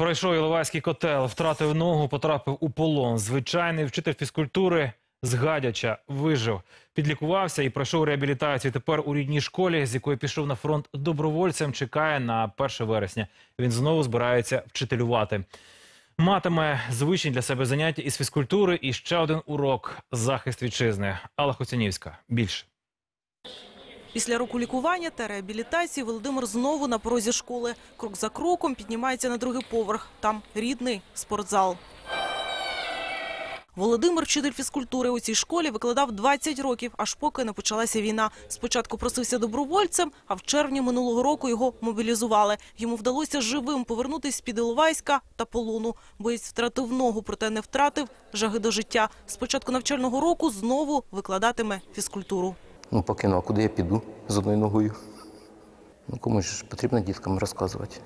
Пройшов Іловайський котел, втратив ногу, потрапив у полон. Звичайний вчитель фізкультури з Гадяча вижив, підлікувався і пройшов реабілітацію. Тепер у рідній школі, з якої пішов на фронт добровольцем, чекає на 1 вересня. Він знову збирається вчителювати. Матиме звичні для себе заняття із фізкультури і ще один урок захист вітчизни. Алла Хоцянівська. Більше. Після року лікування та реабілітації Володимир знову на порозі школи. Крок за кроком піднімається на другий поверх. Там рідний спортзал. Володимир, вчитель фізкультури у цій школі, викладав 20 років, аж поки не почалася війна. Спочатку просився добровольцем, а в червні минулого року його мобілізували. Йому вдалося живим повернутися з-під Іловайська та полону. Боєць втратив ногу, проте не втратив жаги до життя. З початку навчального року знову викладатиме фізкультуру. Ну, покину, а куди я піду з одною ногою? Ну, комусь ж потрібно діткам розказувати,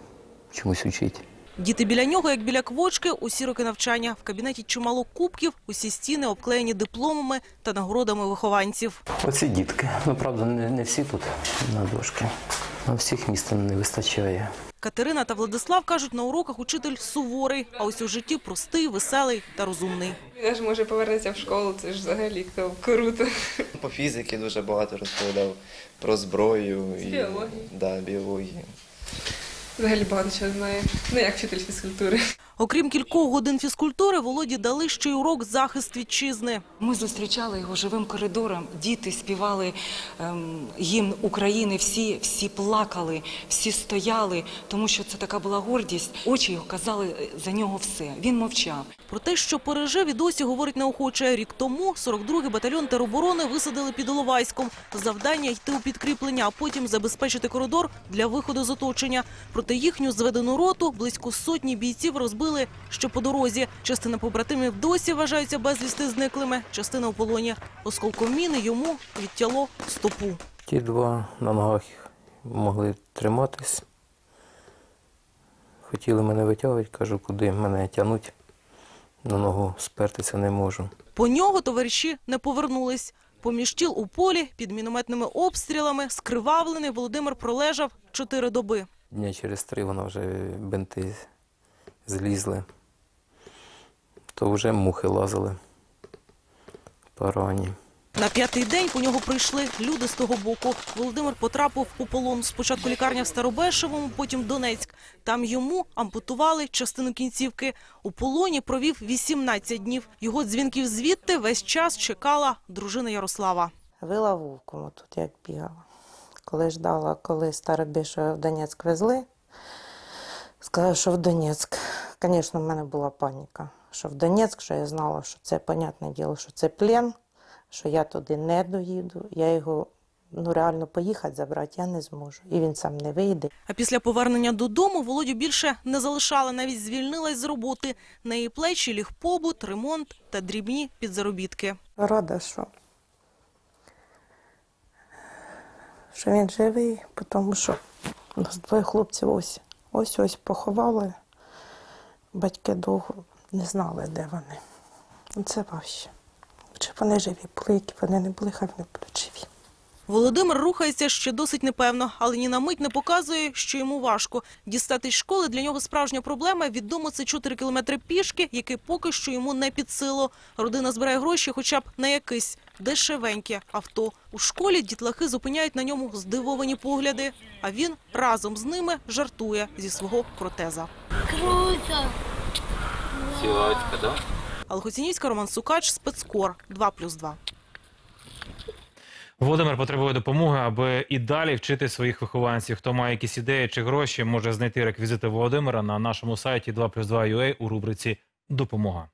чомусь вчити. Діти біля нього, як біля квочки, усі роки навчання. В кабінеті чимало кубків, усі стіни обклеєні дипломами та нагородами вихованців. Оці дітки. Ну, правда, не, не всі тут на дошки. На всіх міста не вистачає. Катерина та Владислав кажуть, на уроках учитель суворий, а ось у житті простий, веселий та розумний. Я ж може повернеться в школу, це ж взагалі круто. По фізиці дуже багато розповідав про зброю і біології. Да, біології. Взагалі багато чого знає. Ну як вчитель фізкультури. Окрім кількох годин фізкультури, Володі дали ще й урок захист вітчизни. Ми зустрічали його живим коридором. Діти співали ем, гімн України. Всі, всі плакали, всі стояли, тому що це така була гордість. Очі його казали е, за нього все. Він мовчав. Про те, що пережив, і досі говорить неохоче. Рік тому 42-й батальйон тероборони висадили під Іловайськом. Завдання йти у підкріплення, а потім забезпечити коридор для виходу з оточення. Проти їхню зведену роту близько сотні бійців розбили ще по дорозі. Частина побратимів досі вважаються безвісти зниклими, частина у полоні. Осколком міни йому відтяло стопу. Ті два на ногах могли триматись. Хотіли мене витягувати, кажу, куди мене тягнуть. На ногу спертися не можу. По нього товариші не повернулись. Поміж тіл у полі, під мінометними обстрілами, скривавлений Володимир пролежав чотири доби. Дня через три вона вже бинти злізли. То вже мухи лазили порані. На п'ятий день по нього прийшли люди з того боку. Володимир потрапив у полон. Спочатку лікарня в Старобешевому, потім Донецьк. Там йому ампутували частину кінцівки. У полоні провів 18 днів. Його дзвінків звідти весь час чекала дружина Ярослава. Вила вовком тут як бігала. Коли ждала, коли Старобішого в Донецьк везли, сказали, що в Донецьк. Звісно, в мене була паніка, що в Донецьк, що я знала, що це, понятне діло, що це плен, що я туди не доїду. Я його ну, реально поїхати забрати я не зможу. І він сам не вийде. А після повернення додому Володю більше не залишала, навіть звільнилась з роботи. На її плечі ліг побут, ремонт та дрібні підзаробітки. Рада, що, що він живий, тому що у нас двоє хлопців ось ось ось поховали. Батьки довго не знали, де вони. Це важче. Чи вони живі були, які вони не були, хай вони будуть живі. Володимир рухається ще досить непевно, але ні на мить не показує, що йому важко. Дістатись школи для нього справжня проблема. Відомо це 4 кілометри пішки, які поки що йому не під силу. Родина збирає гроші хоча б на якесь дешевеньке авто. У школі дітлахи зупиняють на ньому здивовані погляди, а він разом з ними жартує зі свого протеза. Круто! Алхоцінівська, Роман Сукач, спецкор 2+,2. Володимир потребує допомоги, аби і далі вчити своїх вихованців. Хто має якісь ідеї чи гроші, може знайти реквізити Володимира на нашому сайті 2+,2.ua у рубриці Допомога.